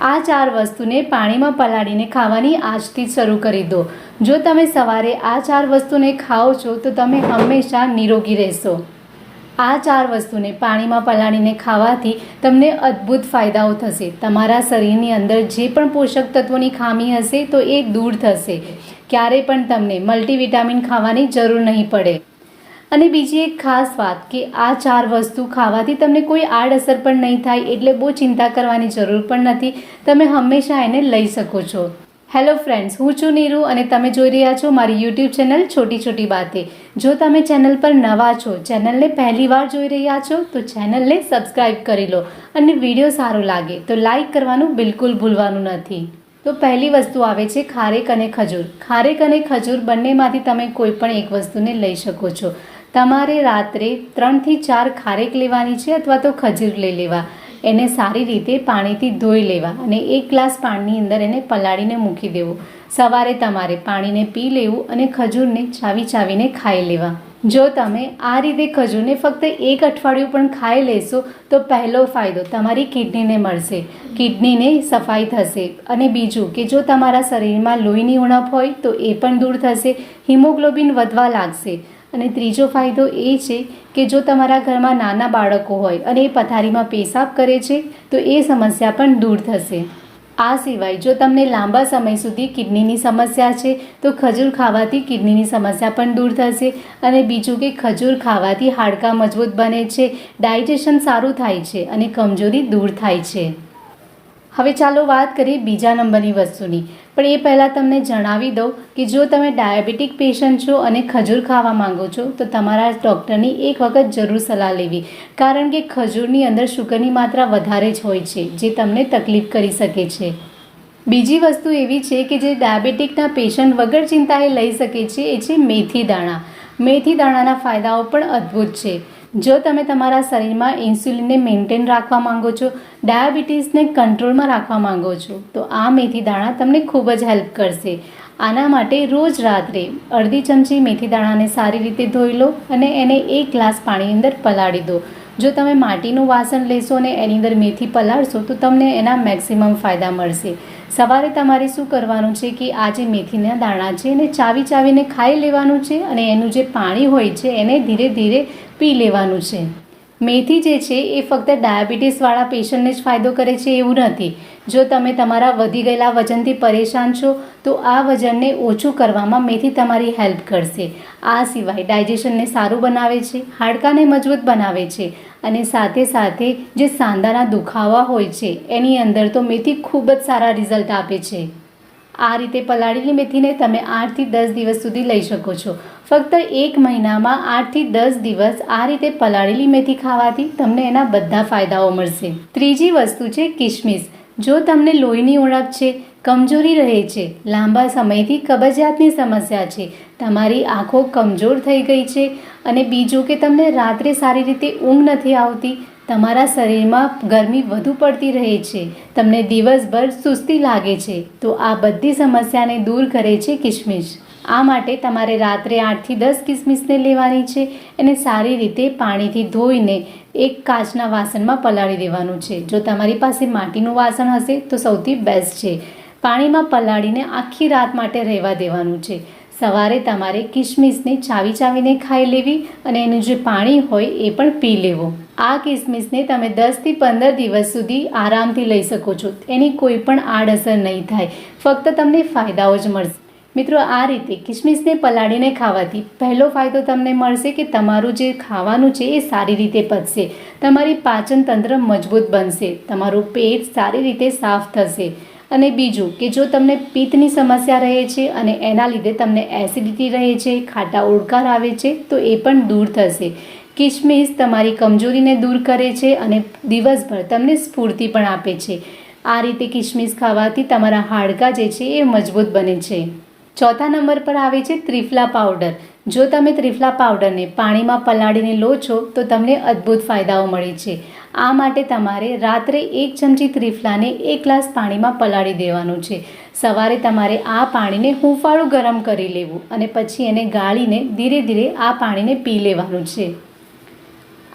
આ ચાર વસ્તુને પાણીમાં પલાળીને ખાવાની આજથી શરૂ કરી દો. જો તમે સવારે આ ચાર વસ્તુને ખાઓ છો, તો તમે હંમેશા નિરોગી રહેશો. આ ચાર વસ્તુને પાણીમાં પલાળીને ખાવાથી તમને અદ્ભુત ફાયદાઓ થશે. તમારા શરીરની અંદર જે પણ પોષક તત્વોની ખામી હશે, તો એ દૂર થશે. ક્યારે પણ તમને મલ્ટીવિટામિન ખાવાની જરૂર નહીં પડે. અને બીજી એક ખાસ વાત કે આ ચાર વસ્તુ ખાવાથી તમને કોઈ આડઅસર પણ નહીં થાય એટલે બહુ ચિંતા કરવાની જરૂર પણ નથી. તમે હંમેશા એને લઈ શકો છો. હેલો ફ્રેન્ડ્સ હું છું નીરુ અને તમે જોઈ રહ્યા છો મારી યુટ્યુબ ચેનલ છોટી છોટી બાતે જો તમે ચેનલ પર નવા છો ચેનલને પહેલી વાર જોઈ રહ્યા છો, તો ચેનલને સબસ્ક્રાઈબ કરી લો અને વીડિયો સારો લાગે તો લાઈક કરવાનું બિલકુલ ભૂલવાનું નથી. તો પહેલી વસ્તુ આવે છે ખારેક અને ખજૂર. ખારેક અને ખજૂર બંનેમાંથી તમે કોઈ પણ એક વસ્તુને લઈ શકો છો. તમારે રાત્રે ત્રણથી ચાર ખારેક લેવાની છે અથવા તો ખજૂર લઈ લેવા. એને સારી રીતે પાણીથી ધોઈ લેવા અને એક ગ્લાસ પાણીની અંદર એને પલાળીને મૂકી દેવું. સવારે તમારે પાણીને પી લેવું અને ખજૂરને ચાવી ચાવીને ખાઈ લેવા. જો તમે આ રીતે ખજૂરને ફક્ત એક અઠવાડિયું પણ ખાઈ લેશો, તો પહેલો ફાયદો તમારી કિડનીને મળશે. કિડનીને સફાઈ થશે. અને બીજું કે જો તમારા શરીરમાં લોહીની ઉણપ હોય, તો એ પણ દૂર થશે. હિમોગ્લોબિન વધવા લાગશે. અને ત્રીજો ફાયદો એ છે કે જો તમારા ઘરમાં નાના બાળકો હોય અને એ પથારીમાં પેશાબ કરે છે, તો એ સમસ્યા પણ દૂર થશે. આ સિવાય જો તમને લાંબા સમય સુધી કિડનીની સમસ્યા છે, તો ખજૂર ખાવાથી કિડનીની સમસ્યા પણ દૂર થશે અને બીજું કે ખજૂર ખાવાથી હાડકાં મજબૂત બને છે, ડાયજેશન સારું થાય છે અને કમજોરી દૂર થાય છે. હવે ચાલો વાત કરીએ બીજા નંબરની વસ્તુની. પણ એ પહેલાં તમને જણાવી દઉં કે જો તમે ડાયાબિટીક પેશન્ટ છો અને ખજૂર ખાવા માંગો છો, તો તમારા ડૉક્ટરની એક વખત જરૂર સલાહ લેવી. કારણ કે ખજૂરની અંદર શુગરની માત્રા વધારે જ હોય છે, જે તમને તકલીફ કરી શકે છે. બીજી વસ્તુ એવી છે કે જે ડાયાબિટીકના પેશન્ટ વગર ચિંતાએ લઈ શકે છે, એ છે મેથી દાણા. મેથી દાણાના ફાયદાઓ પણ અદ્ભુત છે. જો તમે તમારા શરીરમાં ઇન્સ્યુલિનને મેન્ટેન રાખવા માંગો છો, ડાયાબિટીસને કંટ્રોલમાં રાખવા માંગો છો, તો આ મેથી દાણા તમને ખૂબ જ હેલ્પ કરશે. આના માટે રોજ રાત્રે અડધી ચમચી મેથી દાણાને સારી રીતે ધોઈ લો અને એને એક ગ્લાસ પાણીની અંદર પલાળી દો. જો તમે માટીનું વાસણ લેશો અને એની અંદર મેથી પલાળશો, તો તમને એના મેક્સિમમ ફાયદા મળશે. સવારે તમારે શું કરવાનું છે કે આ જે મેથીના દાણા છે એને ચાવી ચાવીને ખાઈ લેવાનું છે અને એનું જે પાણી હોય છે એને ધીરે ધીરે પી લેવાનું છે. મેથી જે છે એ ફક્ત ડાયાબિટીસવાળા પેશન્ટને જ ફાયદો કરે છે એવું નથી. જો તમે તમારા વધી ગયેલા વજનથી પરેશાન છો, તો આ વજનને ઓછું કરવામાં મેથી તમારી હેલ્પ કરશે. આ સિવાય ડાયજેશનને સારું બનાવે છે, હાડકાને મજબૂત બનાવે છે અને સાથે સાથે જે સાંધાના દુખાવા હોય છે, એની અંદર તો મેથી ખૂબ જ સારા રિઝલ્ટ આપે છે. આ રીતે પલાળેલી મેથીને તમે આઠથી દસ દિવસ સુધી લઈ શકો છો. ફક્ત એક મહિનામાં આઠથી દસ દિવસ આ રીતે પલાળેલી મેથી ખાવાથી તમને એના બધા ફાયદાઓ મળશે. ત્રીજી વસ્તુ છે કિશમિશ જો તમને લોહીની ઉણપ છે, કમજોરી રહે છે, લાંબા સમયથી કબજિયાતની સમસ્યા છે, તમારી આંખો કમજોર થઈ ગઈ છે અને બીજું કે તમને રાત્રે સારી રીતે ઊંઘ નથી આવતી તમારા શરીરમાં ગરમી વધુ પડતી રહે છે, તમને દિવસભર સુસ્તી લાગે છે, તો આ બધી સમસ્યાને દૂર કરે છે કિશમિશ આ માટે તમારે રાત્રે આઠથી દસ કિસમિસને લેવાની છે અને સારી રીતે પાણીથી ધોઈને એક કાચના વાસણમાં પલાળી દેવાનું છે. જો તમારી પાસે માટીનું વાસણ હશે તો સૌથી બેસ્ટ છે. પાણીમાં પલાળીને આખી રાત માટે રહેવા દેવાનું છે. સવારે તમારે કિશમિશને ચાવી ચાવીને ખાઈ લેવી અને એનું જે પાણી હોય એ પણ પી લેવું. આ કિસમિસને તમે દસથી પંદર દિવસ સુધી આરામથી લઈ શકો છો. એની કોઈ પણ આડઅસર નહીં થાય. ફક્ત તમને ફાયદાઓ જ મળશે. મિત્રો, આ રીતે કિસમિસને પલાળીને ખાવાથી પહેલો ફાયદો તમને મળશે કે તમારું જે ખાવાનું છે એ સારી રીતે પચશે. તમારી પાચન તંત્ર મજબૂત બનશે. તમારું પેટ સારી રીતે સાફ થશે. અને બીજું કે જો તમને પિત્તની સમસ્યા રહે છે અને એના લીધે તમને એસિડિટી રહે છે, ખાટા ઓળકાર આવે છે, તો એ પણ દૂર થશે. કિશમિશ તમારી કમજોરીને દૂર કરે છે અને દિવસભર તમને સ્ફૂર્તિ પણ આપે છે. આ રીતે કિશમિશ ખાવાથી તમારા હાડકાં જે છે એ મજબૂત બને છે. ચોથા નંબર પર આવે છે ત્રિફલા પાવડર. જો તમે ત્રિફલા પાવડરને પાણીમાં પલાળીને લો છો, તો તમને અદ્ભુત ફાયદાઓ મળે છે. આ માટે તમારે રાત્રે એક ચમચી ત્રિફલાને એક ગ્લાસ પાણીમાં પલાળી દેવાનું છે. સવારે તમારે આ પાણીને હુંફાળું ગરમ કરી લેવું અને પછી એને ગાળીને ધીરે ધીરે આ પાણીને પી લેવાનું છે.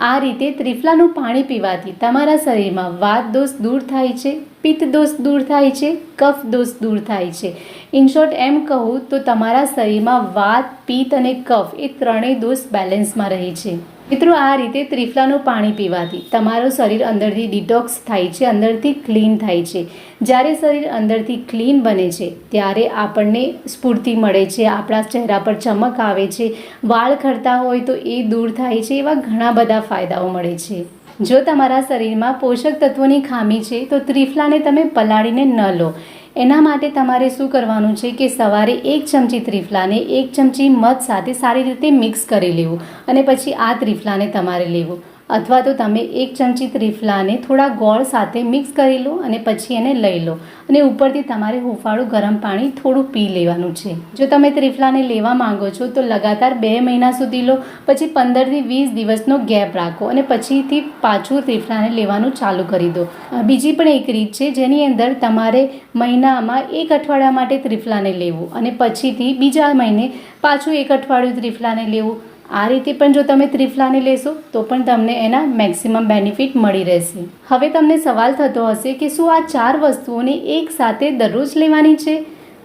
આ રીતે ત્રિફલાનું પાણી પીવાથી તમારા શરીરમાં વાત દોષ દૂર થાય છે. પિત્ત દોષ દૂર થાય છે, કફ દોષ દૂર થાય છે. ઇન શોર્ટ એમ કહું તો તમારા શરીરમાં વાત, પિત્ત અને કફ એ ત્રણેય દોષ બેલેન્સમાં રહે છે. મિત્રો, આ રીતે ત્રિફલાનું પાણી પીવાથી તમારું શરીર અંદરથી ડિટોક્સ થાય છે, અંદરથી ક્લીન થાય છે. જ્યારે શરીર અંદરથી ક્લીન બને છે, ત્યારે આપણને સ્ફૂર્તિ મળે છે, આપણા ચહેરા પર ચમક આવે છે. વાળ ખરતા હોય તો એ દૂર થાય છે, એવા ઘણા બધા ફાયદાઓ મળે છે. જો તમારા શરીરમાં પોષક તત્વોની ખામી છે, તો ત્રિફલાને તમે પલાળીને ન લો. એના માટે તમારે શું કરવાનું છે કે સવારે એક ચમચી ત્રિફલાને એક ચમચી મધ સાથે સારી રીતે મિક્સ કરી લેવું અને પછી આ ત્રિફલાને તમારે લેવું. અથવા તો તમે એક ચમચી ત્રિફલાને થોડા ગોળ સાથે મિક્સ કરી લો અને પછી એને લઈ લો. અને ઉપરથી તમારે હુંફાળું ગરમ પાણી થોડું પી લેવાનું છે. જો તમે ત્રિફલાને લેવા માંગો છો, તો લગાતાર બે મહિના સુધી લો, પછી પંદરથી વીસ દિવસનો ગેપ રાખો અને પછીથી પાછું ત્રિફલાને લેવાનું ચાલુ કરી દો. બીજી પણ એક રીત છે, જેની અંદર તમારે મહિનામાં એક અઠવાડિયા માટે ત્રિફલાને લેવું અને પછીથી બીજા મહિને પાછું એક અઠવાડિયું ત્રિફલાને લેવું. આ રીતે પણ જો તમે ત્રિફલાને લેશો, તો પણ તમને એના મેક્સિમમ બેનિફિટ મળી રહેશે. હવે તમને સવાલ થતો હશે કે શું આ ચાર વસ્તુઓને એક સાથે દરરોજ લેવાની છે?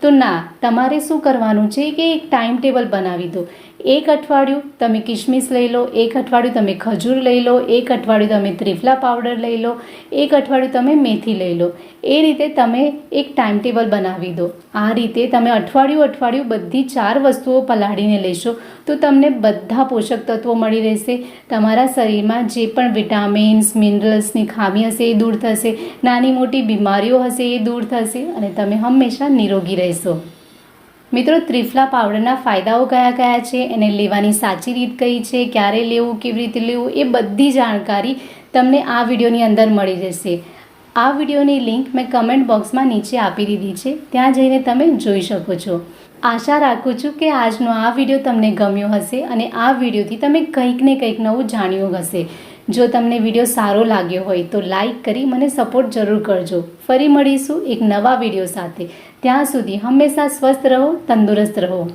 તો ના, તમારે શું કરવાનું છે કે એક ટાઈમ ટેબલ બનાવી દો. એક અઠવાડિયું તમે કિશમિશ લઈ લો, એક અઠવાડિયું તમે ખજૂર લઈ લો, એક અઠવાડિયું તમે ત્રિફલા પાવડર લઈ લો, એક અઠવાડિયું તમે મેથી લઈ લો. એ રીતે તમે એક ટાઈમ ટેબલ બનાવી દો. આ રીતે તમે અઠવાડિયું અઠવાડિયું બધી ચાર વસ્તુઓ પલાળીને લેશો તો તમને બધા પોષક તત્વો મળી રહેશે. તમારા શરીરમાં જે પણ વિટામિન્સ મિનરલ્સની ખામી હશે એ દૂર થશે. નાની મોટી બીમારીઓ હશે એ દૂર થશે અને તમે હંમેશા નિરોગી રહેશો. મિત્રો, ત્રિફલા પાવડરના ફાયદાઓ કયા કયા છે? એને લેવાની સાચી રીત કઈ છે? ક્યારે લેવું? કેવી રીતે લેવું? એ બધી જાણકારી તમને આ વિડીયોની અંદર મળી જશે આ વિડીયોની લિંક મેં કમેન્ટ બોક્સમાં નીચે આપી દીધી છે. ત્યાં જઈને તમે જોઈ શકો છો. આશા રાખું છું કે આજનો આ વીડિયો તમને ગમ્યો હશે અને આ વિડીયોથી તમે કંઈક ને કંઈક નવું જાણ્યું હશે. જો તમને વીડિયો સારો લાગ્યો હોય તો લાઈક કરી મને સપોર્ટ જરૂર કરજો. ફરી મળીશું એક નવા વીડિયો સાથે. ત્યાં સુધી હંમેશા સ્વસ્થ રહો, તંદુરસ્ત રહો.